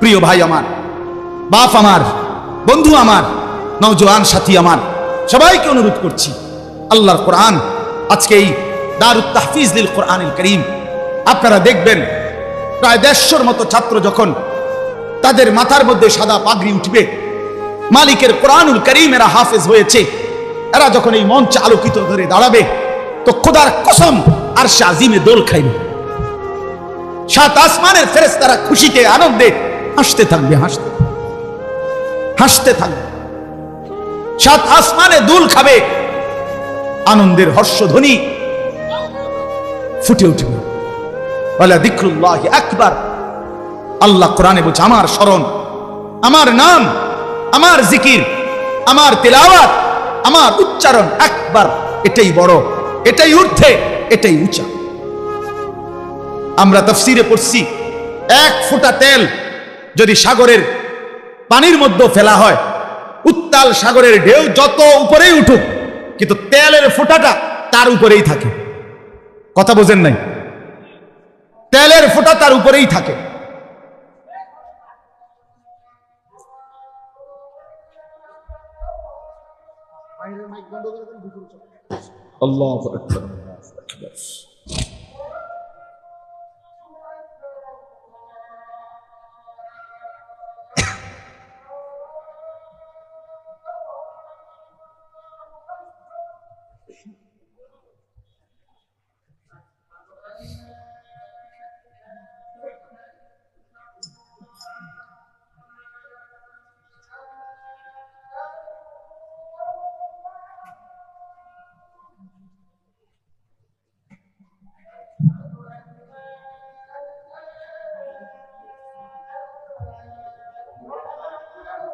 প্রিয় ভাই আমার, বাপ আমার, বন্ধু আমার, নওজোয়ান সাথী আমার, সবাইকে অনুরোধ করছি, আল্লাহর কোরআন আজকে এই দারুত তাহফিজ লিল কোরআনিল করিম, আপনারা দেখবেন প্রায় দেড়শোর মতো ছাত্র যখন তাদের মাথার মধ্যে সাদা পাগড়ি উঠবে, মালিকের কোরআনুল করিম এরা হাফেজ হয়েছে, এরা যখন এই মঞ্চ আলোকিত ধরে দাঁড়াবে, তো খোদার কসম আর আজিমে দোল খাইবে। সাত আসমানের ফেরেস তারা খুশিতে, আনন্দে হাসতে থাকবে, হাসতে। হাসতে থাকবে। সাত আসমানে দুল খাবে। আনন্দের হর্ষধ্বনি ফুটে উঠবে। বলে দিক্রুল্লাহ আকবার। আল্লাহ কোরআনে বলছে, আমার স্মরণ, আমার নাম, আমার জিকির, আমার তেলাওয়াত, আমার উচ্চারণ একবার, এটাই বড়, এটাই ঊর্ধ্বে, এটাই উঁচা। আমরা তফসিরে পড়ছি, এক ফোঁটা তেল যদি সাগরের পানির মধ্যে ফেলা হয় উত্তাল সাগরের ঢেউ যত উপরেই উঠুক কিন্তু তেলের ফোঁটাটা তার উপরেই থাকে। কথা বোঝেন নাই? তেলের ফোঁটা তার উপরেই থাকে। আল্লাহ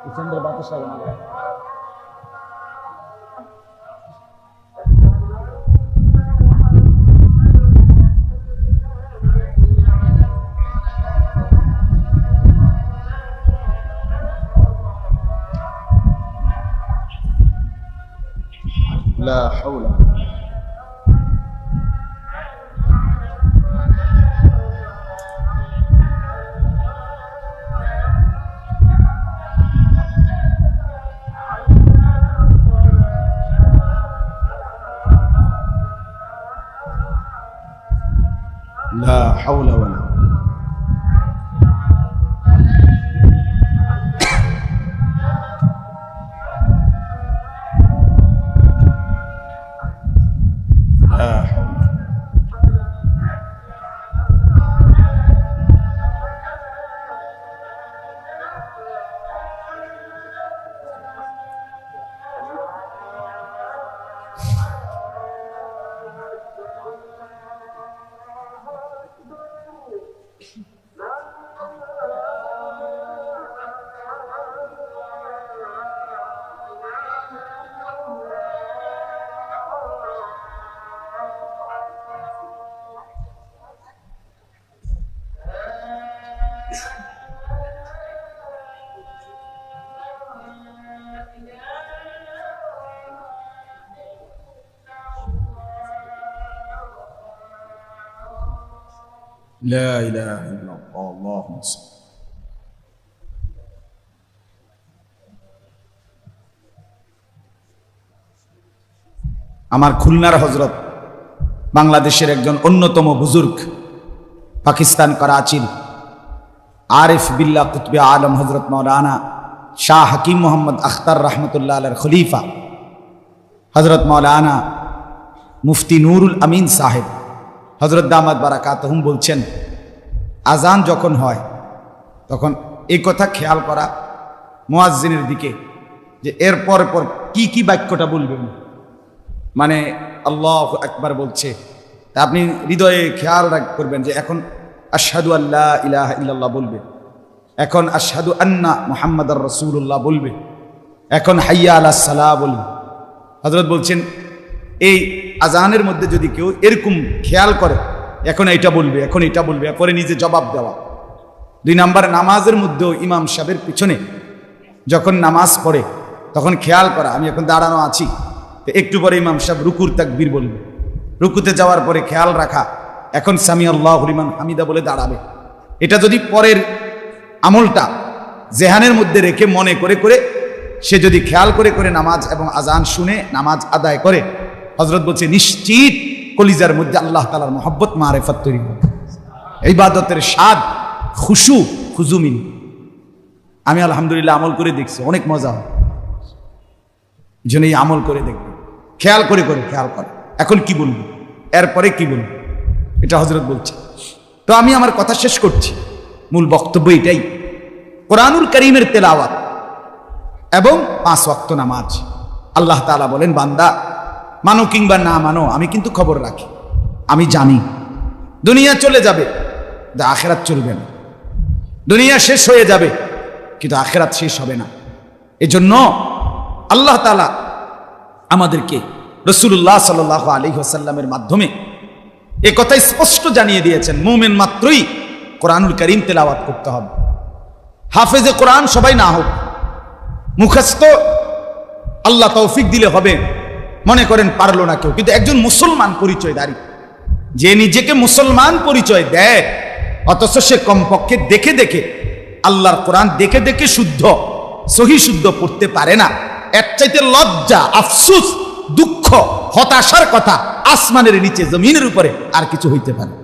জিনিস চন্দ্র বাতাস লাগে না لا حول حول ولا قوة. لا إله إلا الله اللهم صل আমার খুলনার হজরত বাংলাদেশের একজন অন্যতম বুজুর্গ পাকিস্তান করাচির আরিফ বিল্লা কুতবে আলম হজরত মৌলানা শাহ হাকিম মোহাম্মদ আখতার রহমতুল্লাহ আলের খলিফা হজরত মৌলানা মুফতি নুরুল আমিন সাহেব হজরত দামাদ বারাকাতহুম বলছেন, আজান যখন হয়, তখন এই কথা খেয়াল করা মোয়াজ্জিনের দিকে, যে এর পর কি কি বাক্যটা বলবেন? মানে আল্লাহ একবার বলছে, তা আপনি হৃদয়ে খেয়াল করবেন যে এখন আশহাদু আল্লাহ ইলাহ ইল্লাল্লাহ বলবে, এখন আশহাদু আন্না মুহাম্মদ রসুল্লাহ বলবে, এখন হাইয়া আল্লাহ সালাহ বলবে। হজরত বলছেন এই আজানের মধ্যে যদি কেউ এরকম খেয়াল করে, এখন এটা বলবে, এখন এটা বলবে, পরে নিজে জবাব দেওয়া। দুই নাম্বার, নামাজের মধ্যেও ইমাম সাহেবের পিছনে যখন নামাজ পড়ে, তখন খেয়াল করা, আমি এখন দাঁড়ানো আছি, তো একটু পরে ইমাম সাহেব রুকুর তাকবীর বলবে। রুকুতে যাওয়ার পরে খেয়াল রাখা, এখন সামি আল্লাহ হরিমান হামিদা বলে দাঁড়াবে। এটা যদি পরের আমলটা জেহানের মধ্যে রেখে মনে করে করে সে যদি খেয়াল করে করে নামাজ এবং আজান শুনে, নামাজ আদায় করে হজরত বলছে, নিশ্চিত কলিজার মধ্যে আল্লাহ তালার মোহব্বত, মারেফত তৈরি এই বাদতের স্বাদ, খুশু, খুজুমিন। আমি আলহামদুলিল্লাহ আমল করে দেখছি, অনেক মজা জন্য এই আমল করে দেখবে। খেয়াল করে করে, খেয়াল করে। এখন কি বলব? এরপরে কি বলব? এটা হজরত বলছে। তো আমি আমার কথা শেষ করছি। মূল বক্তব্য এটাই। কোরআনুল করিমের তেলাওয়াত এবং পাঁচ ওয়াক্ত নামাজ। আল্লাহ তাআলা বলেন, বান্দা মানো কিংবা না মানো, আমি কিন্তু খবর রাখি। আমি জানি। দুনিয়া চলে যাবে, কিন্তু আখেরাত চলবে না। দুনিয়া শেষ হয়ে যাবে, কিন্তু আখেরাত শেষ হবে না। এজন্য আল্লাহ তালা আমাদেরকে রসুল্লাহ সাল আলী হোসাল্লামের মাধ্যমে এ কথা স্পষ্ট জানিয়ে দিয়েছেন। মুমেন মাত্রই কোরআনুল করিম তেলাওয়াত করতে হবে। হাফেজে কোরআন সবাই না হোক, মুখস্থ আল্লাহ তৌফিক দিলে হবে। মনে করেন পারল না কেউ। কিন্তু একজন মুসলমান পরিচয় দাঁড়ি যে নিজেকে মুসলমান পরিচয় দেয়, অথচ সে কমপক্ষে দেখে দেখে আল্লাহর কোরআন দেখে দেখে শুদ্ধ, সহি শুদ্ধ পড়তে পারে না। এক চাইতে লজ্জা, আফসুস, দুঃখ, হতাশার কথা আসমানের নিচে, জমিনের উপরে আর কিছু হইতে পারে